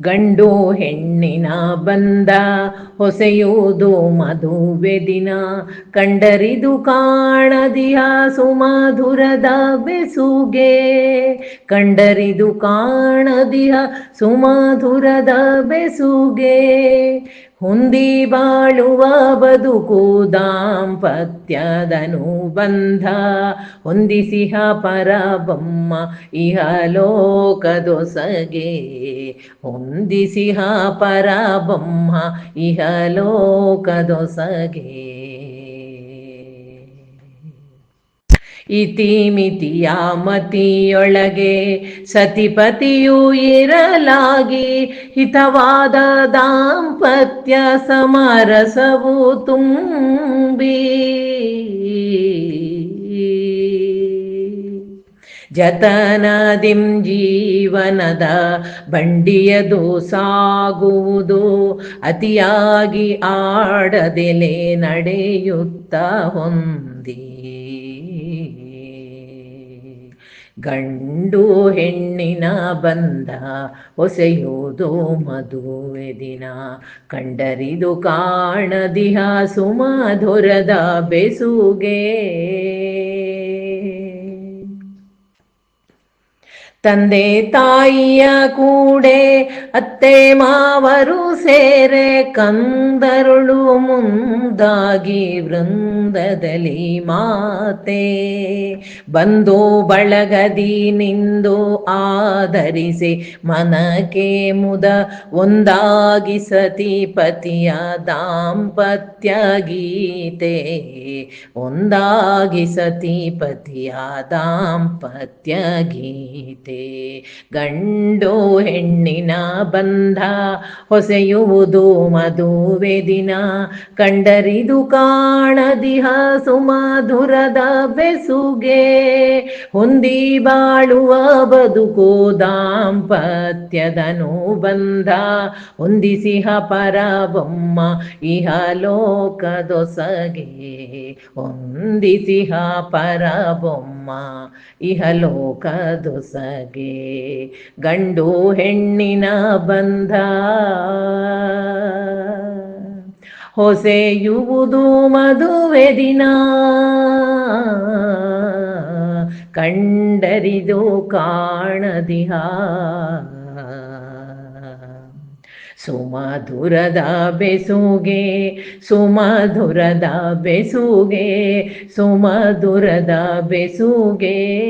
ಗಂಡು ಹೆಣ್ಣಿನ ಬಂದ ಹೊಸೆಯುವುದು ಮಧುವೆ ದಿನ. ಕಂಡರಿದು ಕಾಣದಿಯ ಸುಮಧುರದ ಬೆಸುಗೆ. ಕಂಡರಿದು ಕಾಣದಿಯ ಸುಮಧುರದ ಬೆಸುಗೆ ಹೊಂದಿ ಬಾಳುವ ಬದುಕು ದಾಂಪತ್ಯದನು ಬಂಧ. ಹೊಂದಿಸಿಹ ಪರಬೊಮ್ಮ ಇಹಲೋಕದೊಸಗೆ ಹೊಂದಿಸಿಹ ಪರಬೊಮ್ಮ ಇಹಲೋಕದೊಸಗೆ ಇತಿಮಿತಿಯ ಮತಿಯೊಳಗೆ ಸತಿಪತಿಯು ಇರಲಾಗಿ, ಹಿತವಾದ ದಾಂಪತ್ಯ ಸಮರಸವು ತುಂಬಿ. ಜತನದಿಂ ಜೀವನದ ಬಂಡಿಯದು ಸಾಗುವುದು, ಅತಿಯಾಗಿ ಆಡದೆಲೆ ನಡೆಯುತ್ತ ಹೊಂದಿ. ಗಂಡು ಹೆಣ್ಣಿನ ಬಂದ ಹೊಸೆಯೋದು ಮದುವೆ ದಿನ. ಕಂಡರಿದು ಕಾಣದಿಹ ಸುಮಧುರದ ಬೆಸುಗೆ. ತಂದೆ ತಾಯಿಯ ಕೂಡೆ ಅತ್ತೆ ಮಾವರು ಸೇರೆ ಕಂದರುಳು ಮುಂದಾಗಿ ವೃಂದದಲ್ಲಿ ಮಾತೆ. ಬಂದು ಬಳಗದಿ ನಿಂದು ಆಧರಿಸಿ ಮನಕ್ಕೆ ಮುದ ಒಂದಾಗಿ ಸತಿಪತಿಯ ದಾಂಪತ್ಯ ಗೀತೆ. ಒಂದಾಗಿ ಸತಿಪತಿಯ ದಾಂಪತ್ಯ ಗೀತೆ. ಗಂಡು ಹೆಣ್ಣಿನ ಬಂಧ ಹೊಸೆಯುವುದು ಮದುವೆ ದಿನ ಕಂಡರಿದು ಕಾಣದಿಹ ಸುಮಧುರದ ಬೆಸುಗೆ ಹೊಂದಿ ಬಾಳುವ ಬದುಕು ದಾಂಪತ್ಯದನು ಬಂಧ ಹೊಂದಿಸಿಹ ಪರ ಬೊಮ್ಮ ಇಹ ಲೋಕದೊಸಗೆ ಹೊಂದಿಸಿಹ ಪರಬೊಮ್ಮ ಇಹಲೋಕದೊಸಗೆ ಗಂಡು ಹೆಣ್ಣಿನ ಬಂಧ. ಹೊಸೆಯುವುದು ಮದುವೆ ದಿನ. ಕಂಡರಿದು ಕಾಣದಿಹ. ಸುಮಧುರದ ಬೆಸುಗೆ ಸುಮಧುರದ ಬೆಸುಗೆ ಸುಮಧುರದ ಬೆಸುಗೆ.